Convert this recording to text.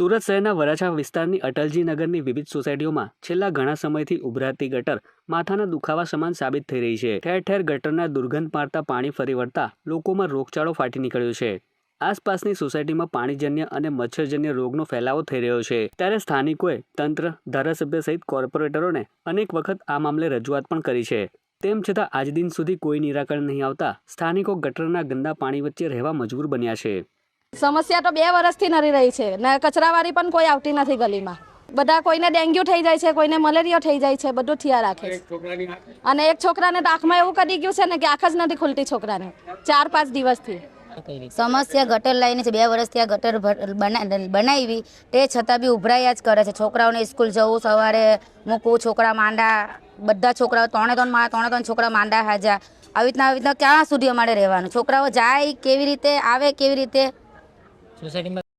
સુરત શહેરના વરાછા વિસ્તારની અટલજી નગરની વિવિધ સોસાયટીઓમાં છેલ્લા ઘણા સમયથી ઉભરાતી ગટર માથાના દુખાવા સમાન સાબિત થઈ રહી છે. ઠેર ઠેર ગટરના દુર્ગંધ મારતા પાણી ફરી વળતા લોકોમાં રોગચાળો ફાટી નીકળ્યો છે. આસપાસની સોસાયટીમાં પાણીજન્ય અને મચ્છરજન્ય રોગનો ફેલાવો થઈ રહ્યો છે. ત્યારે સ્થાનિકોએ તંત્ર, ધારાસભ્ય સહિત કોર્પોરેટરોને અનેક વખત આ મામલે રજૂઆત પણ કરી છે. તેમ છતાં આજ દિન સુધી કોઈ નિરાકરણ નહીં આવતા સ્થાનિકો ગટરના ગંદા પાણી વચ્ચે રહેવા મજબૂર બન્યા છે. સમસ્યા તો બે વર્ષથી નરી રહી છે. ને કચરાવાળી પણ કોઈ આવતી નથી ગલીમાં. બધા કોઈને ડેન્ગ્યુ થઈ જાય છે કોઈને મલેરિયા થઈ જાય છે બધું થયા રાખે છે. અને એક છોકરાને આંખમાં એવું કરી ગયું છે ને કે આંખ જ નથી ખુલતી છોકરાને. ચાર પાંચ દિવસથી. સમસ્યા ગટર લાઈન છે બે વર્ષથી આ ગટર બનાવી. તે છતાં બી ઉભરાયા જ કરે છે. છોકરાઓને સ્કૂલ જવું સવારે મૂકવું છોકરા માંડા બધા છોકરાઓ ત્રણે ત્રણ મારા ત્રણે ત્રણ છોકરા માંડા હાજા આવી રીતના આવી રીતના ક્યાં સુધી અમારે રહેવાનું? છોકરાઓ જાય કેવી રીતે આવે કેવી રીતે? સોસાયટીમાં